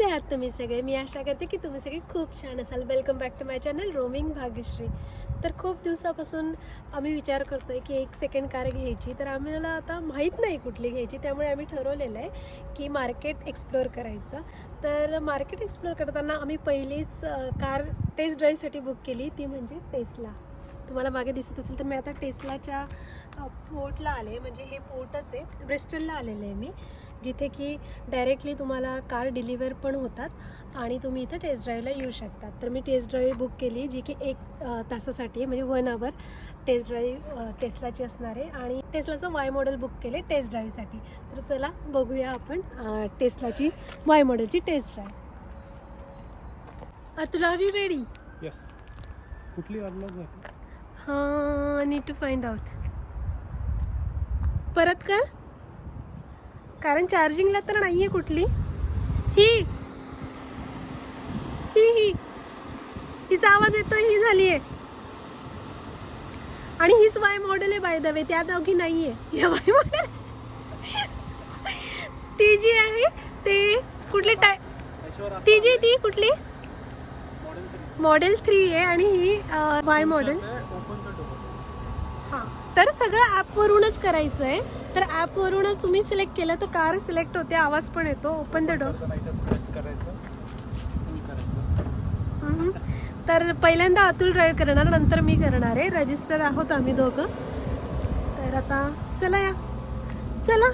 कसे आहात तुम्ही सगळे? मी आशा करते की तुम्ही सगळे खूप छान असाल. Welcome back to my channel roaming Bhagyashree तर खूप दिवसापासून आम्ही विचार करतो आहे की एक सेकंड कार घ्यायची. तर आम्हाला आता माहीत नाही कुठली घ्यायची. त्यामुळे आम्ही ठरवलेलं आहे की मार्केट एक्सप्लोअर करायचं. तर मार्केट एक्सप्लोअर करताना आम्ही पहिलीच कार टेस्ट ड्राईव्हसाठी बुक केली. ती म्हणजे टेस्ला तुम्हाला मागे दिसत असेल तर मी आता टेस्लाच्या पोर्टला आले. म्हणजे हे पोर्टच आहे. ब्रिस्टलला आलेलं आहे मी. जिथे की डायरेक्टली तुम्हाला कार डिलिव्हर पण होतात आणि तुम्ही इथं टेस्ट ड्राईव्हला येऊ शकतात. तर मी टेस्ट ड्राईव्ह बुक केली जी की एक तासासाठी म्हणजे वन आवर टेस्ट ड्राईव्ह टेस्लाची असणार आहे. आणि टेस्लाचं वाय मॉडेल बुक केले टेस्ट ड्राईव्हसाठी तर चला बघूया आपण टेस्लाची वाय मॉडेलची टेस्ट ड्राईव्ह तुला आर यू रेडी येस कुठली हां नीड टू फाइंड आउट परत कर. कारण चार्जिंगला तर नाहीये कुठली. ही. ही ही. हिचा आवाज येतोय ही झाली आहे आणि हीच वाय मॉडेल आहे बाय द वे त्या दोघी नाहीये. या वाय मॉडेल ती जी आहे ते कुठली टाय ती जी ती कुठली? मॉडेल थ्री आहे आणि ही वाय मॉडेल तर सगळं ॲपवरूनच करायचं आहे तर ॲपवरूनच तुम्ही सिलेक्ट केलं तर कार सिलेक्ट होते आवाज पण येतो. ओपन द डोर करायचं तर पहिल्यांदा अतुल ड्राईव्ह करणार नंतर मी करणार आहे. रजिस्टर आहोत आम्ही दोघं. तर आता चला या. चला.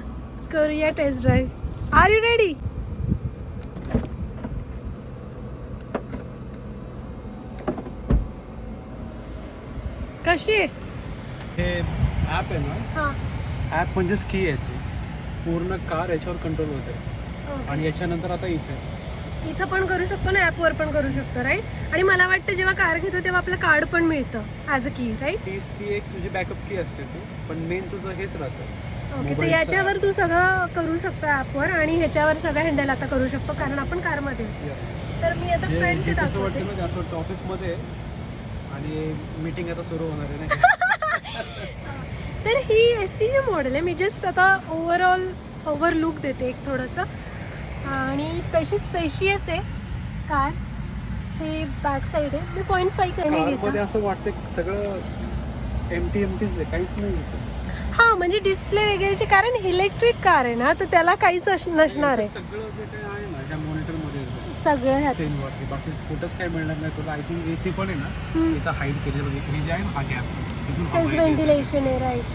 करूया test drive are you ready कशी आहे? ॲप आहे ना? हां. ॲप म्हणजेच की याची. पूर्ण कार याच्यावर कंट्रोल होते. आणि याच्यानंतर आता इथे. इथं पण करू शकतो ना? ॲपवर पण करू शकतो राईट आणि मला वाटतं जेव्हा कार घेतो तेव्हा आपलं कार्ड पण मिळतं ॲज अ की राईट तीच ती एक तुझी बॅकअप की असते ती. पण मेन तुझं हेच राहतं. ओके तर याच्यावर तू सगळं करू शकतो ॲपवर आणि ह्याच्यावर सगळं हँडल आता करू शकतो कारण आपण कारमध्ये. तर मी आता कसं दाखवते वाटतं ना असं वाटतं ऑफिसमध्ये आणि मीटिंग आता सुरू होणार आहे नाही तर ही एस सी मॉडेल आहे. मी जस्ट आता ओव्हरऑल ओव्हरलुक देते एक थोडंसं. आणि तशी स्पेशियस आहे. कार हे बॅक साईड आहे. मी पॉईंट फाईव्ह असं वाटतं सगळं एम टी एम टीच आहे. काहीच नाही. हां म्हणजे डिस्प्ले वगैरेची कारण इलेक्ट्रिक कार आहे ना तर त्याला काहीच नसणार आहे. सगळं काही ह्यात बाकी कुठंच काय मिळणार नाही तुला. आय थिंक एसी पण आहे ना हाईट केलेलं बघ हे जे आहे हा गॅप तेच. व्हेंटिलेशन आहे राईट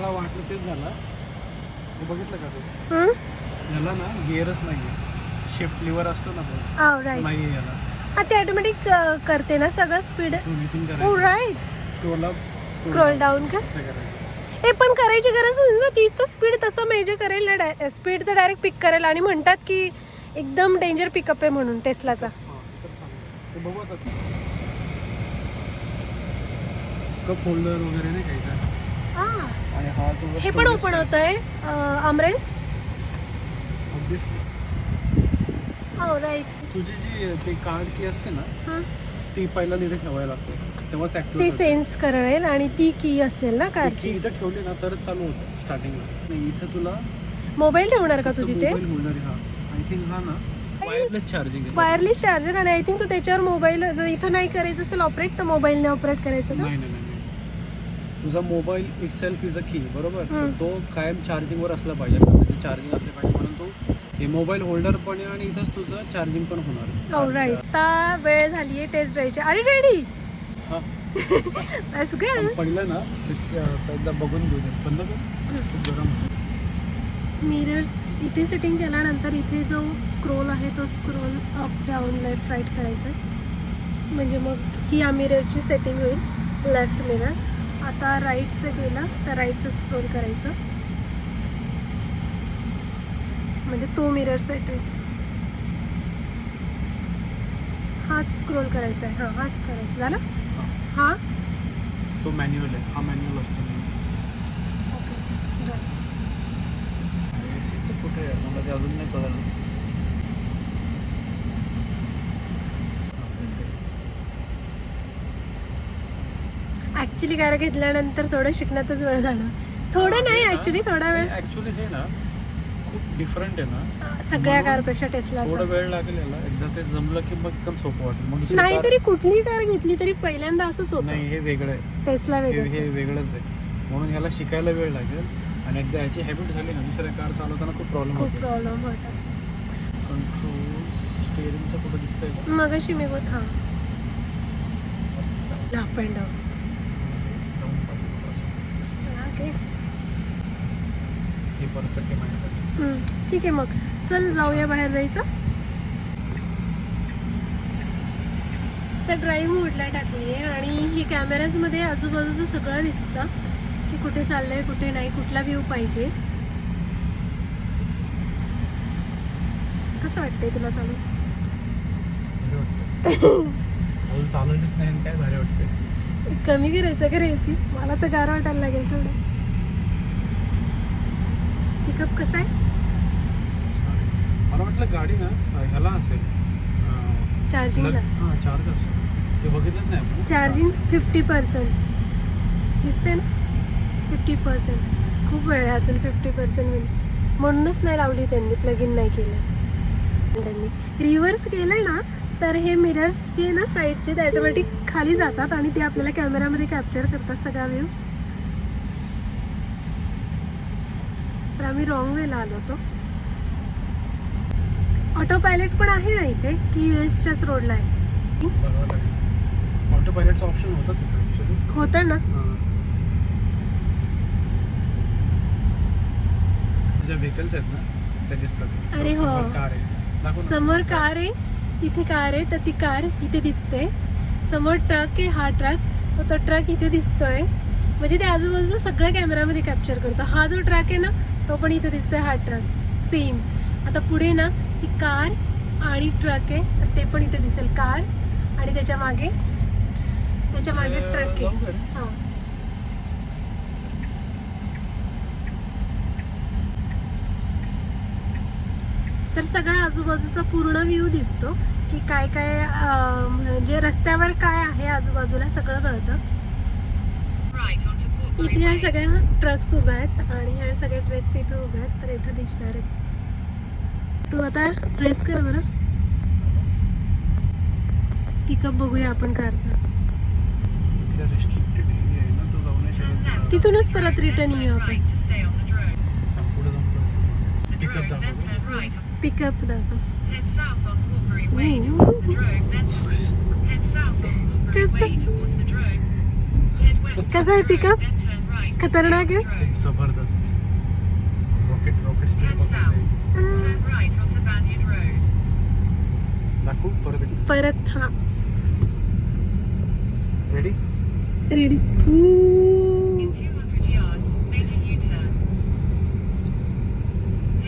मला वाटलं तेच झालं. हे बघितलं का तू? याला ना गिअरच नाही शिफ्ट लिव्हर असतो ना तो. हा राईट नाही याला. हा ते ऑटोमॅटिक करते ना सगळं स्पीड ओ करायचं. Right scroll up scroll down कर करायचं हे पण करायची गरज नाही ना. तीच तर स्पीड तसं मेजर करेल ना. स्पीड तर डायरेक्ट पिक करेल. आणि म्हणतात की एकदम डेंजर पिकअप आहे म्हणून टेस्लाचा हां बघू आता. कप होल्डर वगैरे नाही काही हा. आणि हा तो हे पण ओपन होत आहे आमरेस्ट हो राईट तुझी जी ते कार्ड की असते ना ती पहिला तिथे ठेवायला लागते. तेव्हाच ती ऍक्टिव्ह सेन्स करेल आणि ती की असेल ना की कारची इथं ठेवली ना तरच चालू होतं स्टार्टिंगला नाही इथं तुला मोबाईल ठेवणार का तू तिथे? मोबाईल होल्डर हा. आय थिंक हा ना वायरलेस चार्जिंग वायरलेस चार्जर आणि आय थिंक तू त्याच्यावर मोबाईल जर इथं नाही करायचं असेल ऑपरेट तर मोबाईलने ऑपरेट करायचं का नाही नाही. तुझा mobile itself is a key बरोबर? तर. तो कायम चार्जिंगवर असला पाहिजे. चार्जिंग असले पाहिजे म्हणून तो हे मोबाईल होल्डर पण आहे आणि इथंच तुझं चार्जिंग पण होणार राईट आता वेळ झाली आहे टेस्ट ड्राईव्हची अरे रेडी हा. पण पहिलं ना एकदा बघून घेऊ दे खूप गरम. मिरर्स इथे सेटिंग केल्यानंतर इथे जो स्क्रोल आहे तो scroll up down left right करायचा आहे. म्हणजे मग ही या मिररची सेटिंग होईल. लेफ्ट मिरर आता राईटचं गेलं तर राईटचं स्क्रोल करायचं. म्हणजे तो मिरर सेट होईल हाच स्क्रोल करायचा आहे. हां हाच करायचा. झालं? हा? तो मॅन्युअल आहे. हा मॅन्युअल असतो. ओके राईट एसीचं कुठे आहे? मला ते अजून नाही कळलं. ॲक्च्युली काय घेतल्यानंतर थोडं शिकण्यातच वेळ झाला थोडं नाही ॲक्च्युली थोडा वेळ. ऍक्च्युली हे ना खूप डिफरंट आहे ना. सगळ्या कारपेक्षा टेस्ला थोडा वेळ लागेल याला. एकदा ते जमलं की मग एकदम सोपं वाटेल. नाही तरी कुठली कार घेतली तरी पहिल्यांदा असंच नाही होतं हे वेगळं आहे. टेस्ला हे वेगळं हे वेगळंच आहे. म्हणून ह्याला शिकायला वेळ लागेल. आणि एकदा याची हॅबिट झाली ना दुसऱ्या कार चालवताना खूप प्रॉब्लेम खूप प्रॉब्लेम होता कंट्रोल स्टेअरिंगचं कुठं दिसतंय का? मग अशी मी बोल हां. Up and down. ओके. हे ठीक आहे मग. चल जाऊया बाहेर जायचं. तर ड्राईव्ह मोडला टाकली आहे आणि ही कॅमेराजमध्ये आजूबाजूचं सगळं दिसतं की कुठे चाललंय कुठे नाही कुठला व्ह्यू पाहिजे. कसं वाटतंय तुला चालू चालवलीच नाही आणि काय भारी वाटते कमी करायचं का रेसी मला तर गार वाटायला लागेल थोडं पिकअप कसा आहे? मला वाटलं गाडी ना ह्याला असेल. चार्जिंगला लग- हां चार्ज असेल. ते बघितलंच नाही आपण. चार्जिंग फिफ्टी पर्सेंट दिसते ना? फिफ्टी पर्सेंट खूप वेळ आहे अजून फिफ्टी पर्सेंट मिनिट म्हणूनच नाही लावली त्यांनी प्लग इन नाही केलं. त्यांनी. रिव्हर्स केलं ना तर हे मिरर्स जे ना साईडचे ते ऑटोमॅटिक खाली जातात आणि ते आपल्याला कॅमेरामध्ये कॅप्चर करतात सगळा व्ह्यू तर आम्ही रॉंग वेला आलो होतो. ऑटो पायलट पण आहे ना इथे की यू एसच्याच रोडला आहे? ऑटो पायलटचा ऑप्शन होता तिथे होतं ना? ज्या व्हेकल्स आहेत ना ते दिसतात. अरे हो. समोर कार आहे. तिथे कार आहे तर ती कार इथे दिसते. समोर ट्रक आहे हा ट्रक तर तो ट्रक इथे दिसतोय. म्हणजे ते आजूबाजूला सगळं कॅमेरामध्ये कॅप्चर करतो. हा जो ट्रक आहे ना तो पण इथे दिसतोय हा ट्रक. सेम आता पुढे ना ती कार आणि ट्रक आहे तर ते पण इथे दिसेल. कार आणि त्याच्यामागे त्याच्यामागे ट्रक आहे? हा. तर सगळ्या आजूबाजूचा पूर्ण व्ह्यू दिसतो की काय काय म्हणजे रस्त्यावर काय आहे आजूबाजूला सगळं कळतं. इथे ह्या Way. सगळ्या ट्रक्स उभ्या आहेत आणि ह्या सगळ्या ट्रक्स इथे उभ्या आहेत तर इथं दिसणार आहेत तू आता ट्रेस कर बरं पिकअप बघूया आपण कारचा आहे तिथूनच परत then येऊ आपण. हा, then दाखव. turn right. पिकअप खतरनाक on the है? drone. जबरदस्त rocket rocket Head south. Turn right onto Banyard Road. दाखवू परत एकदा परत हा ready ready In 200 yards, make a U-turn.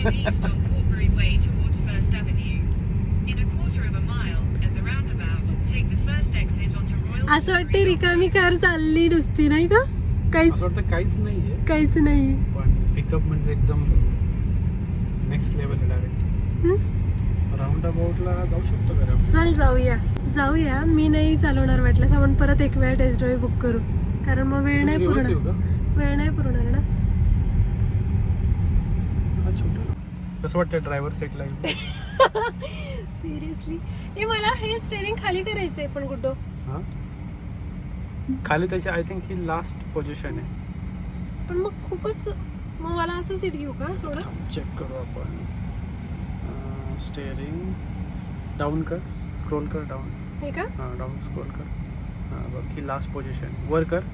Head east on Portbury Way towards First Avenue. In a quarter of a mile, at the roundabout, take the first exit onto Royal असं वाटते Portbury रिकामी car चालली नुसती नाही का काहीच वाटतं काहीच नाहीये. काहीच नाही पण पिकअप म्हणजे एकदम नेक्स्ट लेवल डायरेक्ट राऊंड अबाउटला जाऊ शकतो का रे आपण? चल जाऊया. जाऊया. मी नाही चालवणार वाटल्यास आपण परत एक वेळा टेस्ट ड्राईव्ह बुक करू. कारण मग वेळ नाही तुम्ही reverse येऊ पूर्ण का? वेळ नाही पुरणार ना. हा छोटा. कसं वाटतं ड्रायव्हर सेटला सिरियसली हे मला हे स्टेरिंग खाली करायचंय पण गुड्डो हा? खाली त्याची आय थिंक ही लास्ट पोझिशन आहे. पण मग खूपच मग मला असं सीट घेऊ का थोडं? चेक करू आपण. स्टेअरिंग डाऊन कर. स्क्रोल कर डाऊन हे का? हां डाऊन स्क्रोल कर. हां बघ ही लास्ट पोझिशन वर कर.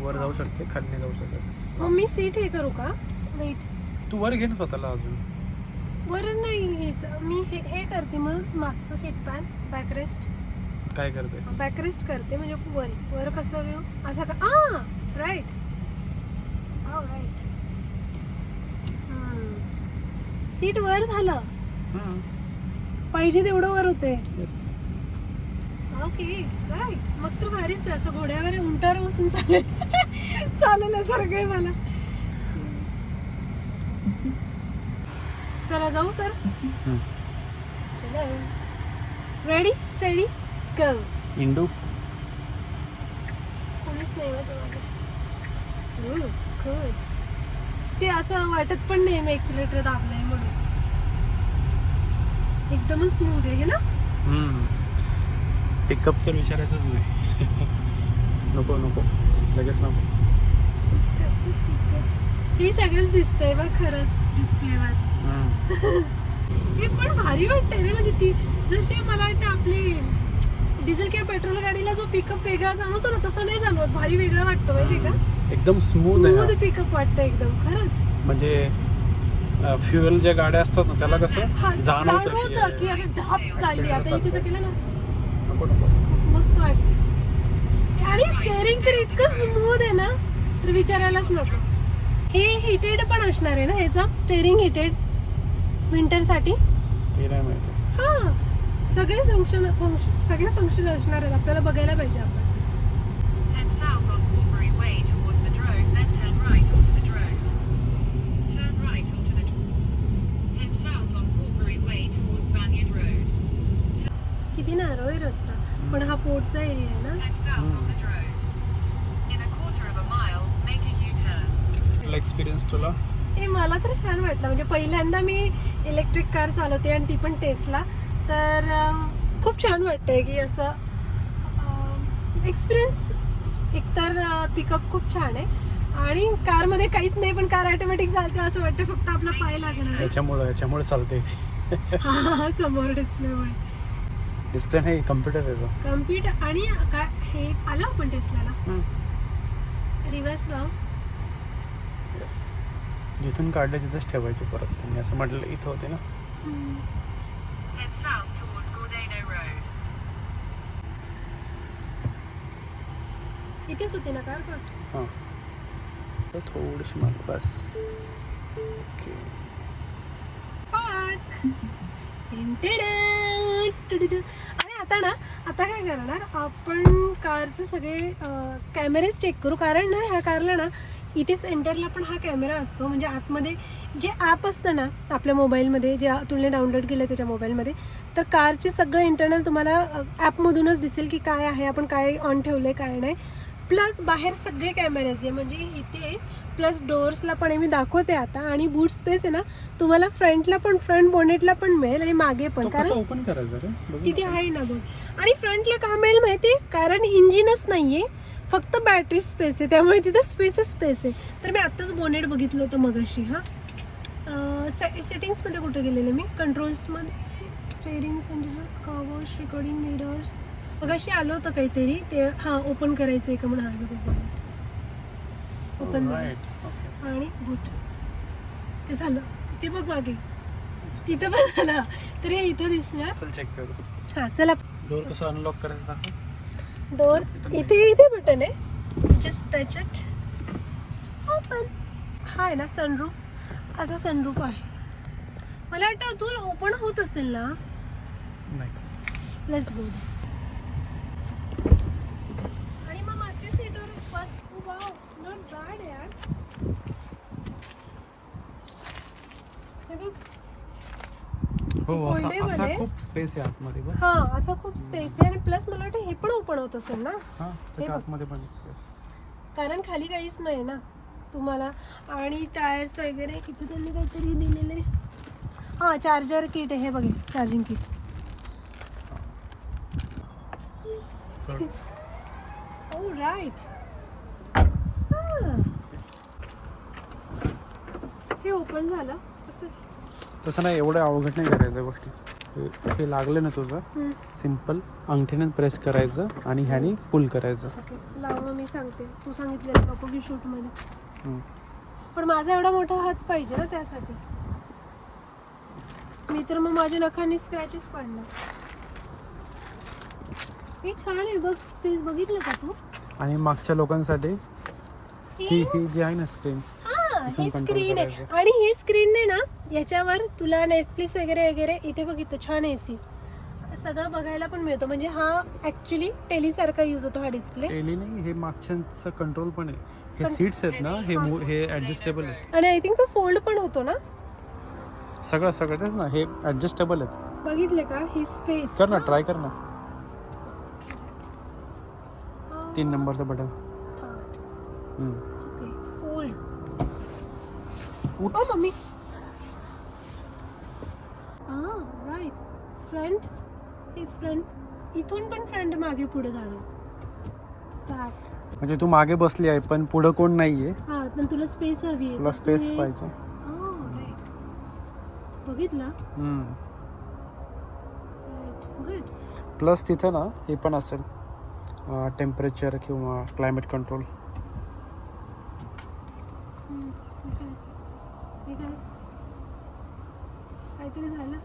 वर जाऊ शकते खाली नाही जाऊ शकत. मग मी सीट हे करू का? वेट तू वर घे ना स्वतःला अजून. बरं नाही घ्यायचं. मी हे हे करते मग. मागचं सीट पॅन बॅकरेस्ट काय करते बॅकरेस्ट करते म्हणजे वर वर कसं घेऊ? असं का आ! राईट राईट सीट वर झालं. हां पाहिजे तेवढं वर होते. ओके राईट मग तर भारीच आहे असं घोड्यावर उंटावर बसून चालेल. चालेल सारखं आहे मला. चला जाऊ सर चला. रेडी स्टडी इंडू कोणीच नाही cool. की असं वाटत पण नाही मी एक्सिलेटर दाबलंय म्हणून. एकदमच स्मूथ आहे हे ना? पिकअप तर विचारायचंच नाही. नको नको. लगेच नको. हे सगळंच दिसतंय बघ खरंच डिस्प्लेवर. हे पण भारी वाटतंय रे म्हणजे ती जशी मला वाटतं आपली डिझेल किंवा पेट्रोल गाडीला जो पिकअप वेगळा जाणवतो ना तसं नाही जाणवत. भारी वेगळा वाटतो माहितीये का? एकदम स्मूथ स्मूथ. पिकअप वाटतं एकदम खरंच. म्हणजे फ्युएल ज्या गाड्या असतात ना त्याला कसं जाणवतं की असं झाप चालली आता इथे तर केलं ना. मस्त वाटतं. आणि स्टेअरिंग तर इतकं स्मूथ आहे ना तर विचारायलाच नको. हे हिटेड पण असणार आहे ना ह्याचं स्टेअरिंग हिटेड विंटरसाठी ते नाही माहिती. हा. सगळे फंक्शन सगळे फंक्शन असणार आहेत आपल्याला बघायला पाहिजे आपण Head south on Portbury Way towards the Drove, then turn right onto the Drove. Turn right onto the Drove. Head south on Portbury Way towards Banyard Road. किती नारळ आहे रस्ता पण हा पोटचा एरिया आहे ना Head south on the Drove. In a quarter of a mile, make a U-turn. कुठला experience तुला हे मला तर छान वाटलं म्हणजे पहिल्यांदा मी इलेक्ट्रिक कार चालवते आणि ती पण टेस्ला तर खूप छान वाटतंय की असं एक्सपिरियन्स एकतर पिकअप खूप छान आहे आणि कारमध्ये काहीच नाही पण कार ऑटोमॅटिक चालते असं वाटतं फक्त आपला पाय लागणार आहे. याच्यामुळं याच्यामुळे चालते हा, समोर डिस्प्लेमुळे डिस्प्ले नाही कम्प्युटर आहे. कम्प्युटर आणि काय हे आलं आपण टेस्लाला हम्म. रिव्हर्स लाव. जिथून काढले तिथंच ठेवायचे परत त्यांनी असं म्हटलं इथं होते ना Head south towards Gordano Road. इथेच होती ना कार पण. हां. थोडीशी मागे बस. ओके. आणि आता ना आता काय करणार? आपण कारचे सगळे कॅमेरेज चेक करू. कारण ना ह्या कारला ना इथे सेंटरला पण हा कॅमेरा असतो. म्हणजे आतमध्ये जे ॲप असतं ना आपल्या मोबाईलमध्ये जे तुलने डाउनलोड केलं त्याच्या मोबाईलमध्ये तर कारचे सगळं इंटरनल तुम्हाला ॲपमधूनच दिसेल की काय आहे आपण काय ऑन ठेवलं आहे काय नाही. प्लस बाहेर सगळे कॅमेरेज आहे. म्हणजे इथे प्लस डोअर्सला पण मी दाखवते आता. आणि बूट स्पेस आहे ना तुम्हाला फ्रंटला पण फ्रंट बोनेटला पण मिळेल आणि मागे पण. कारण ओपन करायचं तिथे. आहे ना बघ आणि फ्रंटला का मिळेल माहिती कारण इंजिनच नाहीये. फक्त बॅटरी स्पेस आहे. त्यामुळे तिथे स्पेसच स्पेस आहे. तर मी आत्ताच बोनेट बघितलं होतं मगाशी हां. सेटिंग्समध्ये कुठे गेलेले मी? कंट्रोल्समध्ये steering centre covers recording mirrors मगाशी आलं होतं काहीतरी. ते हां ओपन करायचं आहे का म्हणून हा बघ ओपन. आणि बूट ते झालं. ते बघ मागे. तिथं पण झालं. तर हे इथं दिसणार. हां चला. डोर कसं अनलॉक करायचं दाखव. डोर इथे इथे बटन आहे. जस्ट टच इट ओपन हा आहे ना सनरूफ असा सनरूफ आहे. मला वाटतं तू ओपन होत असेल ना? लेट्स गो आणि मग मागच्या सीटवर फर्स्ट वाव नॉट बॅड यार हे बघ, हो असा Foldable असा आहे. खूप स्पेस आहे आतमध्ये बघ. हा असा खूप स्पेस आहे आणि प्लस मला वाटतं हे पण ओपन होत असेल ना? हां त्याच्या बघ. आतमध्ये पण yes. कारण खाली काहीच नाही ना तुम्हाला. आणि टायर्स वगैरे इथे त्यांनी काहीतरी दिलेले. हां चार्जर किट आहे हे बघे चार्जिंग किट ओ राईट हे. ओपन झालं. तसं नाही एवढं अवघड नाही करायचं गोष्टी. हे- हे लागलं ना तुझं सिंपल अंगठीने प्रेस करायचं आणि ह्यानी पुल करायचं. ओके मी सांगते. तू सांगितलेलं नको की शूटमध्ये हम्म. पण माझा एवढा मोठा हात पाहिजे ना त्यासाठी. मी तर मग माझ्या नखांनी स्क्रॅचेस पाडणार. हे छान आहे बघ स्पेस बघितलं का तू? आणि मागच्या लोकांसाठी ही ही जी आहे ना स्क्रीन हा ही स्क्रीन आहे. आणि ही स्क्रीन आहे ना याच्यावर तुला नेटफ्लिक्स वगैरे वगैरे इथे बघितलं छान एसी सगळं बघायला पण मिळतं. म्हणजे हा ऍक्च्युली टेलीसारखा यूज होतो हा डिस्प्ले टेली नाही हे मागच्यांचं कंट्रोल पण आहे. हे सीट्स आहेत ना हे मो- हे ऍडजस्टेबल आहेत. आणि आय थिंक तो फोल्ड पण होतो ना? सगळं सगळं तेच ना हे ऍडजस्टेबल आहेत. बघितले का? ही स्पेस कर ना ट्राय कर ना. तीन नंबरचं बटन ओ मम्मी. हा राईट फ्रंट हे फ्रंट इथून पण फ्रंट मागे पुढे जाणार. बॅक म्हणजे तू मागे बसली आहे पण पुढं कोण नाहीये. हा पण तुला स्पेस हवी आहे. तुला तर तू हे- पाहिजे. Right. बघितलं. गुड प्लस तिथं ना हे पण असेल. टेम्परेचर किंवा क्लायमेट कंट्रोल काहीतरी झालं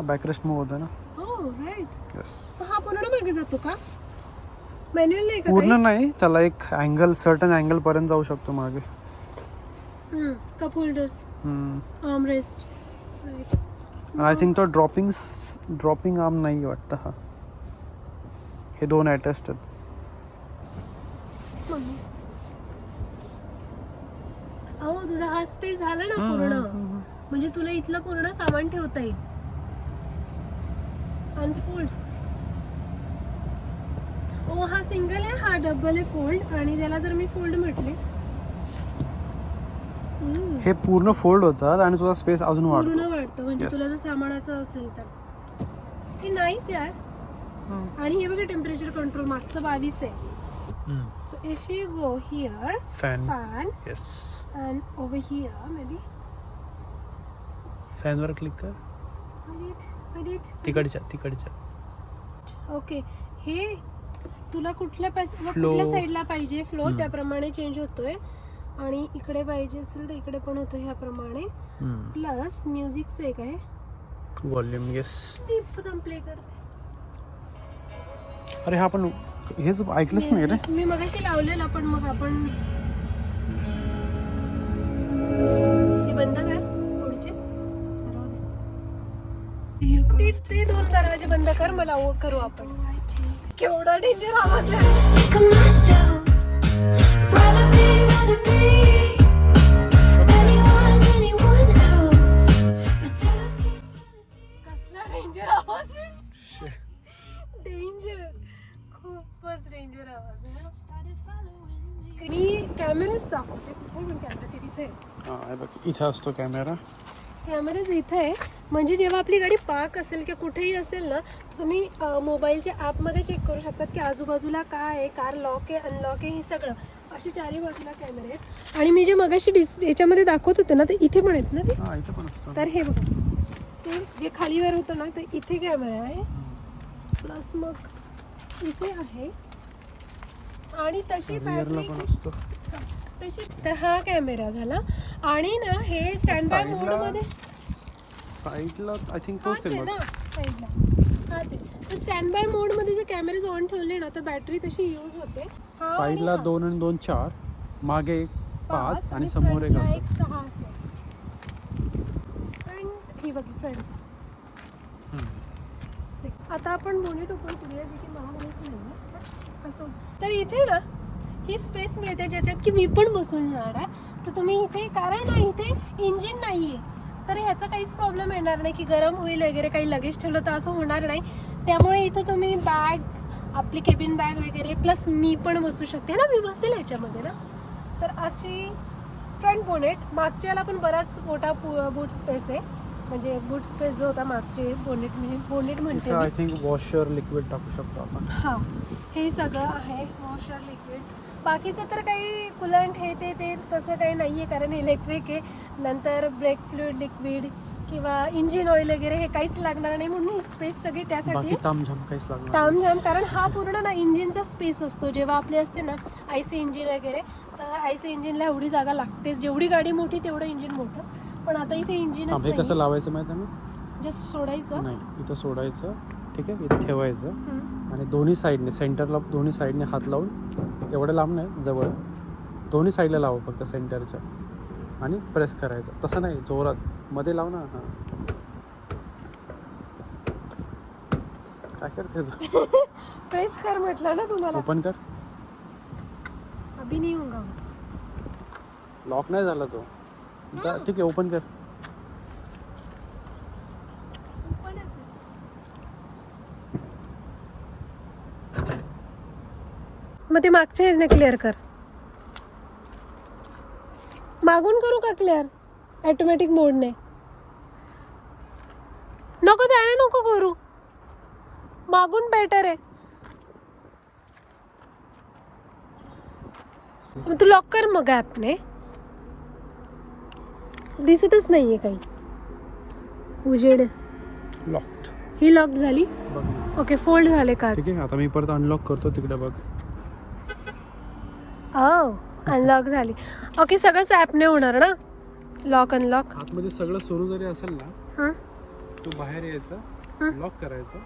हा बॅकरेस्ट होतं ना. हो राईट येस हा पूर्ण मागे जातो का? मॅन्युअल नाही का पूर्ण नाही त्याला एक अँगल सर्टन अँगल पर्यंत जाऊ शकतो मागे. Cup holders armrest right I think तो ड्रॉपिंग ड्रॉपिंग आर्म नाही वाटतं हा. हे दोन अटॅच्ड आहेत. अहो तुझा हा स्पेस झाला ना पूर्ण. म्हणजे तुला इथलं पूर्ण सामान ठेवता येईल. अनफोल्ड ओ हा सिंगल आहे हा डबल आहे फोल्ड आणि त्याला जर मी फोल्ड म्हटले. हम्म, हे पूर्ण फोल्ड होतात आणि तुझा स्पेस अजून पूर्ण वाढतो. वाटतं म्हणजे. तुला जर सामानाचं असेल तर. हे नाहीच यार. आणि हे बघा टेम्परेचर कंट्रोल मागचं बावीस आहे. So if you go here fan fan yes and over here maybe. फॅनवर क्लिक कर. तिकडच्या तिकडच्या. ओके. हे तुला कुठल्या पॅस- व Flow. कुठल्या साईडला पाहिजे? फ्लो हम्म. त्याप्रमाणे चेंज होतोय. आणि इकडे पाहिजे असेल तर इकडे पण होतं ह्याप्रमाणे. प्लस म्युझिकचं एक आहे. व्हॉल्यूम येस एकदम प्ले करते. अरे हा पण हेच ऐकलंच नाही रे. मी मगाशी लावलेलं पण मग आपण हे बंद कर. ते ते दोन दरवाजे बंद कर मला ओ करू आपण. केवढा डेंजर आवाज. कसला डेंजर आवाज डेंजर खूपच डेंजर आवाज. मी कॅमेराच दाखवते. कुठे पण कॅमेरा तिथे. हा हे इथे असतो कॅमेरा कॅमेराज इथे आहे. म्हणजे जेव्हा आपली गाडी पार्क असेल किंवा कुठेही असेल ना तुम्ही मोबाईलच्या ॲपमध्ये चेक करू शकतात की आजूबाजूला काय आहे कार लॉक आहे अनलॉक आहे हे सगळं. असे चारही बाजूला कॅमेरे आहेत. आणि मी जे मगाशी डिस याच्यामध्ये दाखवत होते ना ते इथे पण आहेत ना ते? हा इथे पण असतो तर हे बघा. ते जे खालीवर होतं ना तर इथे कॅमेरा आहे. प्लस मग इथे आहे. आणि तशी बॅटरी पण असतो. तशी तर हा कॅमेरा झाला. आणि ना हे स्टँड बाय Side ला मोडमध्ये साईडला आय थिंक तोच आहे ना? साईडला. हाच आहे. तर स्टँड बाय मोडमध्ये जर कॅमेरेज ऑन ठेवले ना तर बॅटरी तशी यूज होते. हा साईडला. दोन आणि दोन चार मागे पाच आणि समोर एक असं. एक सहा असेल आणि ही बघ फ्रंट आता आपण बोनेट ओपन करूया जे की महामनित नाही असो. तर इथे ना ही स्पेस मिळते ज्याच्यात की मी पण बसून जाणार आहे. तर तुम्ही इथे कारण इथे इंजिन नाही आहे तर ह्याचा काहीच प्रॉब्लेम येणार नाही की गरम होईल वगैरे काही लगेज ठेवलं तर असं होणार नाही. त्यामुळे इथं तुम्ही बॅग आपली केबिन बॅग वगैरे प्लस मी पण बसू शकते ना. मी बसेल ह्याच्यामध्ये ना. तर अशी फ्रंट बोनेट मागच्याला पण बराच मोठा बूट स्पेस आहे. म्हणजे बूट स्पेस जो होता मागचे बोनेट मी बोनेट म्हणते. आय थिंक वॉशर लिक्विड टाकू शकतो आपण. हा. हे सगळं आहे वॉशर लिक्विड बाकीचं तर काही कुलंट हे ते ते तसं काही नाही आहे कारण इलेक्ट्रिक आहे. नंतर ब्रेक फ्लुइड लिक्विड किंवा इंजिन ऑइल वगैरे हे काहीच लागणार नाही म्हणून ही स्पेस सगळी त्यासाठी. तामझाम काहीच लागणार नाही. तामझाम कारण हा पूर्ण ना इंजिनचा स्पेस असतो. जेव्हा आपले असते ना आय सी इंजिन वगैरे तर आय सी इंजिनला एवढी जागा लागतेच. जेवढी गाडी मोठी तेवढं इंजिन मोठं. पण आता इथे इंजिनच थांब, हे कसं लावायचं माहिती आहे जस्ट सोडायचं. नाही इथं सोडायचं. ठीक आहे इथं ठेवायचं. आणि दोन्ही साईडने सेंटरला दोन्ही साईडने हात लावून एवढं लांब नाही जवळ. दोन्ही साईडला लावा फक्त सेंटरच्या. आणि प्रेस करायचं. तसं नाही जोरात. मध्ये लाव ना. हां. काय करते तू? प्रेस कर म्हटलं ना तुम्हाला. ओपन कर. अभी नाही होगा लॉक नाही झाला तो. जा ठीक आहे ओपन कर. मग ते मागच्या ह्याने क्लिअर कर. मागून करू का क्लिअर ॲटोमॅटिक मोडने नको त्याने नको करू. मागून बेटर आहे. मग तू लॉक कर मग ॲपने दिसतच नाहीये काही. उजेड. लॉक्ड ही लॉक झाली. ओके फोल्ड झाले काच ठीक आहे आता मी परत अनलॉक करतो तिकडे बघ. ओ अनलॉक झाली. ओके सगळंच ॲपने होणार ना? लॉक अनलॉक आतमध्ये सगळं सुरू जरी असेल ना हां? तू बाहेर यायचं लॉक करायचं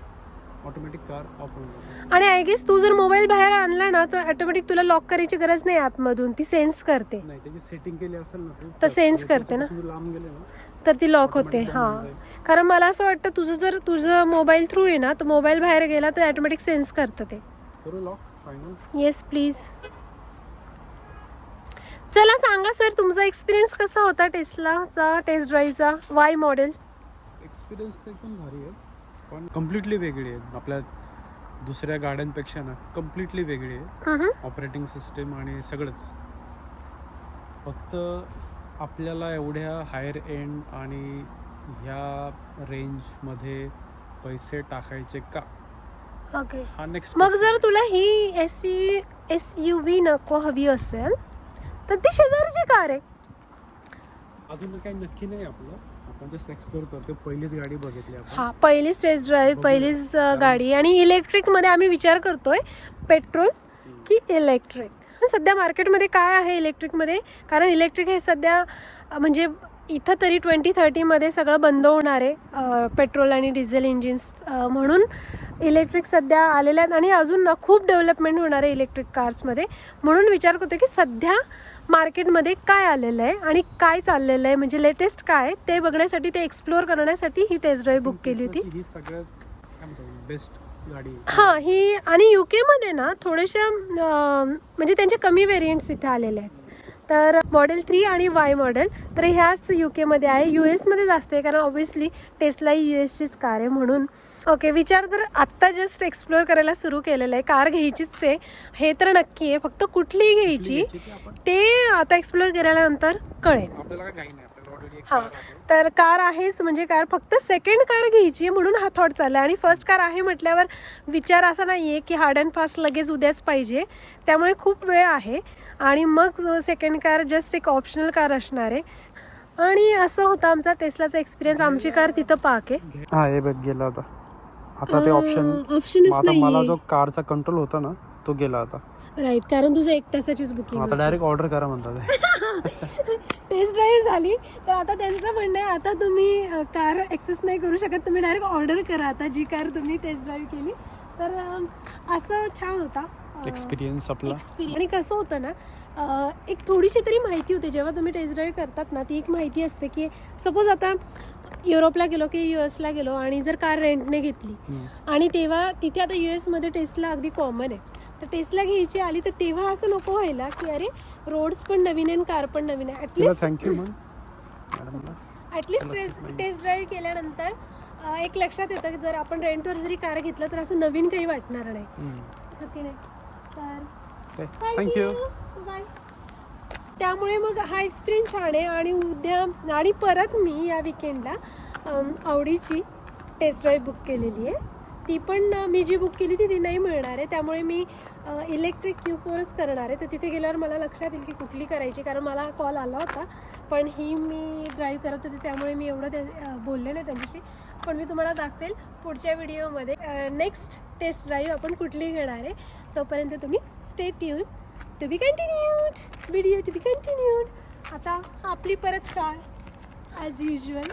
ऑटोमॅटिक कार ऑफ होऊन जाते. आणि आय गेस तू जर मोबाईल बाहेर आणला ना तर ऑटोमॅटिक तुला लॉक करायची गरज नाही ॲपमधून ती सेन्स करते. नाही त्याची सेटिंग केली असेल ना तू तर sense करते ना? तू लांब गेले ना तर ती लॉक होते हां. कारण मला असं वाटतं तुझं जर तुझं मोबाईल थ्रू आहे ना तर मोबाईल बाहेर गेला तर ऑटोमॅटिक सेन्स करतं ते. करू लॉक फायनल येस प्लीज चला सांगा सर तुमचा एक्सपिरियन्स कसा होता टेस्लाचा टेस्ट ड्राईव्हचा वाय मॉडेल एक्सपिरियन्स तर एकदम भारी आहे. पण कम्प्लिटली वेगळी आहे. आपल्या दुसऱ्या गाड्यांपेक्षा ना कम्प्लिटली वेगळी आहे. ऑपरेटिंग सिस्टीम आणि सगळंच. फक्त आपल्याला एवढ्या हायर एंड आणि ह्या रेंजमध्ये पैसे टाकायचे का? ओके हा नेक्स्ट मग जर तुला ही S U S U V नको हवी असेल तर ती शेजारची कार आहे. अजून काही नक्की नाही आपलं. आपण जस्ट एक्सप्लोर करतो पहिलीच गाडी बघितली आपण. हा पहिलीच टेस्ट ड्राईव्ह पहिलीच अ, गाडी. आणि इलेक्ट्रिकमध्ये आम्ही विचार करतोय पेट्रोल की इलेक्ट्रिक सध्या मार्केटमध्ये काय आहे इलेक्ट्रिकमध्ये कारण इलेक्ट्रिक हे सध्या अ, म्हणजे इथं तरी ट्वेंटी थर्टीमध्ये सगळं बंद होणार आहे अ, पेट्रोल आणि डिझेल इंजिन्स अ, म्हणून इलेक्ट्रिक सध्या आलेल्या आहेत. आणि अजून ना खूप डेव्हलपमेंट होणार आहे इलेक्ट्रिक कार्समध्ये म्हणून विचार करतो की सध्या मार्केटमध्ये काय आलेलं आहे आणि काय चाललेलं आहे म्हणजे लेटेस्ट काय ते बघण्यासाठी ते एक्सप्लोअर करण्यासाठी ही टेस्ट ड्राईव्ह बुक केली होती. ही सगळ्यात बेस्ट गाडी आहे. हां ही आणि यू केमध्ये ना थोड्याशा अं, म्हणजे त्यांचे कमी व्हेरियंट्स इथे आलेले आहेत. तर मॉडेल थ्री आणि वाय मॉडेल तर ह्याच यू केमध्ये आहे. यू एसमध्ये जास्त आहे कारण ऑब्व्हियसली टेस्ला ही यू एसचीच कार आहे म्हणून. ओके विचार तर आत्ता जस्ट एक्सप्लोअर करायला सुरू केलेलं आहे. कार घ्यायचीच आहे. हे तर नक्की आहे. फक्त कुठली घ्यायची ती आता एक्सप्लोअर केल्यानंतर कळेल. आपल्याला काय काही नाही. आपल्याला ऑलरेडी एक हां. तर कार आहेच म्हणजे कार फक्त सेकंड कार घ्यायची आहे म्हणून हा थॉट चालला आणि फर्स्ट कार आहे म्हटल्यावर विचार असा नाही आहे की हार्ड अँड फास्ट लगेच उद्याच पाहिजे. त्यामुळे खूप वेळ आहे. आणि मग सेकंड कार जस्ट एक ऑप्शनल कार असणार आहे. आणि असं होतं आमचा टेस्लाचा एक्सपिरियन्स आमची कार तिथं पाक आहे. हा हे बघ गेला आता. आता ते ऑप्शन ऑप्शनच आता मला नाही जो कारचा कंट्रोल होता ना तो गेला आता. राईट कारण तुझं एक तासाचीच बुकिंग आता डायरेक्ट ऑर्डर करा म्हणतात. टेस्ट ड्राईव्ह झाली. तर आता त्यांचं म्हणणं आहे आता तुम्ही कार ॲक्सेस नाही करू शकत तुम्ही डायरेक्ट ऑर्डर करा आता जी कार तुम्ही टेस्ट ड्राईव्ह केली. तर अ, असं छान होता. एक्सपिरियन्स आपला. एक्सपिरियन्स आणि कसं होतं ना अ, एक थोडीशी तरी माहिती होते जेव्हा तुम्ही टेस्ट ड्राईव्ह करतात ना ती एक माहिती असते की सपोज आता युरोपला गेलो की यू एसला गेलो आणि जर कार रेंटने घेतली. आणि तेव्हा तिथे आता यू एसमध्ये टेस्टला अगदी कॉमन आहे. तर टेस्टला घ्यायची आली तर तेव्हा असं नको व्हायला की अरे रोड्स पण नवीन आहे कार पण नवीन आहे. At least thank you at least test test drive केल्यानंतर एक लक्षात येतं की जर आपण रेंटवर जरी कार घेतलं तर असं नवीन काही वाटणार नाही. ओके नाही. तर थँक्यू बाय त्यामुळे मग हा एक्सपिरियन्स छान आहे आणि उद्या आणि परत मी या विकेंडला आवडीची टेस्ट ड्राईव्ह बुक केलेली आहे. ती पण मी जी बुक केली ती ती नाही मिळणार आहे. त्यामुळे मी इलेक्ट्रिक क्यू फोरच करणार आहे. तर तिथे गेल्यावर मला लक्षात येईल की कुठली करायची कारण मला कॉल आला होता. पण ही मी ड्राईव्ह करत होते त्यामुळे मी एवढं त्या बोलले नाही त्यांच्याशी. पण मी तुम्हाला दाखवेल पुढच्या व्हिडिओमध्ये नेक्स्ट टेस्ट ड्राईव्ह आपण कुठली घेणार आहे. तोपर्यंत तुम्ही स्टेट येऊन to be continued video to be continued आता आपली परत काय? As usual